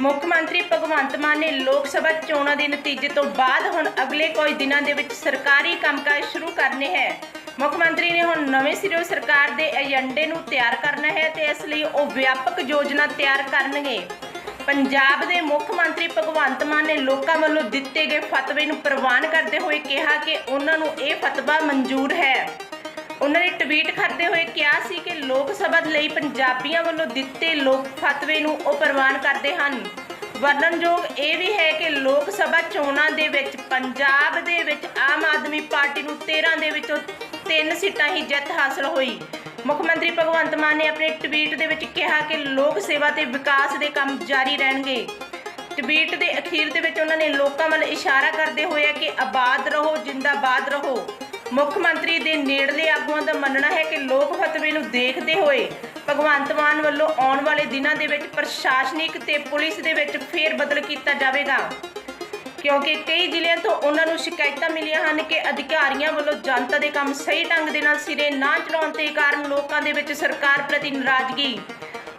ਮੁੱਖ ਮੰਤਰੀ ਭਗਵੰਤ ਮਾਨ ਨੇ ਲੋਕ ਸਭਾ ਚੋਣਾਂ ਦੇ ਨਤੀਜੇ ਤੋਂ ਬਾਅਦ ਹੁਣ ਅਗਲੇ ਕੁਝ ਦਿਨਾਂ ਦੇ ਵਿੱਚ ਸਰਕਾਰੀ ਕੰਮਕਾਜ ਸ਼ੁਰੂ ਕਰਨੇ ਹੈ। ਮੁੱਖ ਮੰਤਰੀ ਨੇ ਹੁਣ ਨਵੇਂ ਸਿਰੋਂ ਸਰਕਾਰ ਦੇ ਏਜੰਡੇ ਨੂੰ ਤਿਆਰ ਕਰਨਾ ਹੈ ਤੇ ਇਸ ਲਈ ਉਹ ਵਿਆਪਕ ਯੋਜਨਾ ਤਿਆਰ ਕਰਨਗੇ। ਪੰਜਾਬ ਦੇ ਮੁੱਖ ਮੰਤਰੀ ਭਗਵੰਤ ਮਾਨ ਨੇ ਲੋਕਾਂ ਵੱਲੋਂ ਦਿੱਤੇ ਗਏ ਫਤਵੇ ਨੂੰ ਪ੍ਰਵਾਨ ਕਰਦੇ ਹੋਏ ਕਿਹਾ ਕਿ ਉਹਨਾਂ ਨੂੰ ਇਹ ਫਤਵਾ ਮਨਜ਼ੂਰ ਹੈ। ਉਹਨਾਂ ਨੇ ਟਵੀਟ ਕਰਦੇ ਹੋਏ ਕਿਹਾ ਸੀ ਕਿ ਲੋਕ ਸਭਾ ਲਈ ਪੰਜਾਬੀਆਂ ਵੱਲੋਂ ਦਿੱਤੇ ਲੋਕ ਫਤਵੇ ਨੂੰ ਉਹ ਪ੍ਰਵਾਨ ਕਰਦੇ ਹਨ। ਵਰਣਨਯੋਗ ਇਹ ਵੀ ਹੈ ਕਿ ਲੋਕ ਸਭਾ ਚੋਣਾਂ ਦੇ ਵਿੱਚ ਪੰਜਾਬ ਦੇ ਵਿੱਚ ਆਮ ਆਦਮੀ ਪਾਰਟੀ ਨੂੰ 13 ਦੇ ਵਿੱਚੋਂ 3 ਸੀਟਾਂ ਹੀ ਜਿੱਤ ਹਾਸਲ ਹੋਈ। ਮੁੱਖ ਮੰਤਰੀ ਭਗਵੰਤ ਮਾਨ ਨੇ ਆਪਣੇ ਟਵੀਟ ਦੇ ਵਿੱਚ ਕਿਹਾ ਕਿ ਲੋਕ ਸੇਵਾ ਤੇ ਵਿਕਾਸ ਦੇ ਕੰਮ ਜਾਰੀ ਰਹਿਣਗੇ। ਟਵੀਟ ਦੇ ਅਖੀਰ ਦੇ ਵਿੱਚ ਉਹਨਾਂ ਨੇ ਲੋਕਾਂ ਵੱਲ ਇਸ਼ਾਰਾ ਕਰਦੇ ਹੋਏ ਕਿ ਆਬਾਦ ਰਹੋ, ਜਿੰਦਾਬਾਦ ਰਹੋ। ਮੁੱਖ ਮੰਤਰੀ ਦੇ ਨੇੜਲੇ ਆਗੂਆਂ ਦਾ ਮੰਨਣਾ ਹੈ ਕਿ ਲੋਕ ਫਤਵੇ ਨੂੰ ਦੇਖਦੇ ਹੋਏ ਭਗਵੰਤ ਮਾਨ ਵੱਲੋਂ ਆਉਣ ਵਾਲੇ ਦਿਨਾਂ ਦੇ ਵਿੱਚ ਪ੍ਰਸ਼ਾਸਨਿਕ ਤੇ ਪੁਲਿਸ ਦੇ ਵਿੱਚ ਫੇਰ ਬਦਲ ਕੀਤਾ ਜਾਵੇਗਾ। ਕਿਉਂਕਿ ਕਈ ਜ਼ਿਲ੍ਹਿਆਂ ਤੋਂ ਉਹਨਾਂ ਨੂੰ ਸ਼ਿਕਾਇਤਾਂ ਮਿਲੀਆਂ ਹਨ ਕਿ ਅਧਿਕਾਰੀਆਂ ਵੱਲੋਂ ਜਨਤਾ ਦੇ ਕੰਮ ਸਹੀ ਢੰਗ ਦੇ ਨਾਲ ਸਿਰੇ ਨਾ ਚਲਾਉਣ ਦੇ ਕਾਰਨ ਲੋਕਾਂ ਦੇ ਵਿੱਚ ਸਰਕਾਰ ਪ੍ਰਤੀ ਨਾਰਾਜ਼ਗੀ।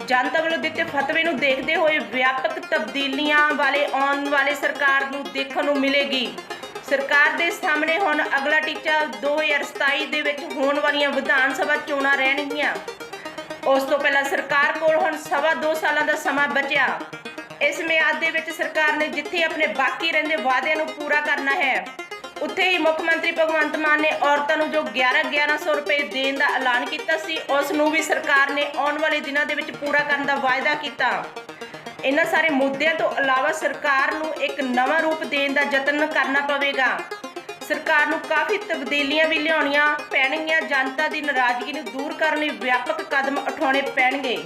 ਜਨਤਾ ਵੱਲੋਂ ਦਿੱਤੇ ਫਤਵੇ ਨੂੰ ਦੇਖਦੇ ਹੋਏ ਵਿਆਪਕ ਤਬਦੀਲੀਆਂ ਵਾਲੇ ਆਉਣ ਵਾਲੇ ਸਰਕਾਰ ਨੂੰ ਦੇਖਣ ਨੂੰ ਮਿਲੇਗੀ। ਸਰਕਾਰ ਦੇ ਸਾਹਮਣੇ ਹੁਣ ਅਗਲਾ ਟੀਚਾ 2027 ਦੇ ਵਿੱਚ ਹੋਣ ਵਾਲੀਆਂ ਵਿਧਾਨ ਸਭਾ ਚੋਣਾਂ ਰਹਿਣਗੀਆਂ। ਉਸ ਤੋਂ ਪਹਿਲਾਂ ਸਰਕਾਰ ਕੋਲ ਹੁਣ ਸਵਾ 2 ਸਾਲਾਂ ਦਾ ਸਮਾਂ ਬਚਿਆ। ਇਸ ਮਿਆਦ ਦੇ ਵਿੱਚ ਸਰਕਾਰ ਨੇ ਜਿੱਥੇ ਆਪਣੇ ਬਾਕੀ ਰਹਿੰਦੇ ਵਾਅਦਿਆਂ ਨੂੰ ਪੂਰਾ ਕਰਨਾ ਹੈ, ਉੱਥੇ ਹੀ ਮੁੱਖ ਮੰਤਰੀ ਭਗਵੰਤ ਮਾਨ ਨੇ ਔਰਤਾਂ ਨੂੰ ਜੋ 11 1100 ਰੁਪਏ ਦੇਣ ਦਾ ਐਲਾਨ ਕੀਤਾ ਸੀ, ਉਸ ਨੂੰ ਵੀ ਸਰਕਾਰ ਨੇ ਆਉਣ ਵਾਲੇ ਦਿਨਾਂ ਦੇ ਵਿੱਚ ਪੂਰਾ ਕਰਨ ਦਾ ਵਾਅਦਾ ਕੀਤਾ। ਇਹਨਾਂ ਸਾਰੇ ਮੁੱਦਿਆਂ ਤੋਂ ਇਲਾਵਾ ਸਰਕਾਰ ਨੂੰ ਇੱਕ ਨਵਾਂ ਰੂਪ ਦੇਣ ਦਾ ਯਤਨ ਕਰਨਾ ਪਵੇਗਾ। ਸਰਕਾਰ ਨੂੰ ਕਾਫੀ ਤਬਦੀਲੀਆਂ ਵੀ ਲਿਆਉਣੀਆਂ ਪੈਣਗੀਆਂ, ਜਨਤਾ ਦੀ ਨਾਰਾਜ਼ਗੀ ਨੂੰ ਦੂਰ ਕਰਨ ਲਈ ਵਿਆਪਕ ਕਦਮ ਉਠਾਉਣੇ ਪੈਣਗੇ।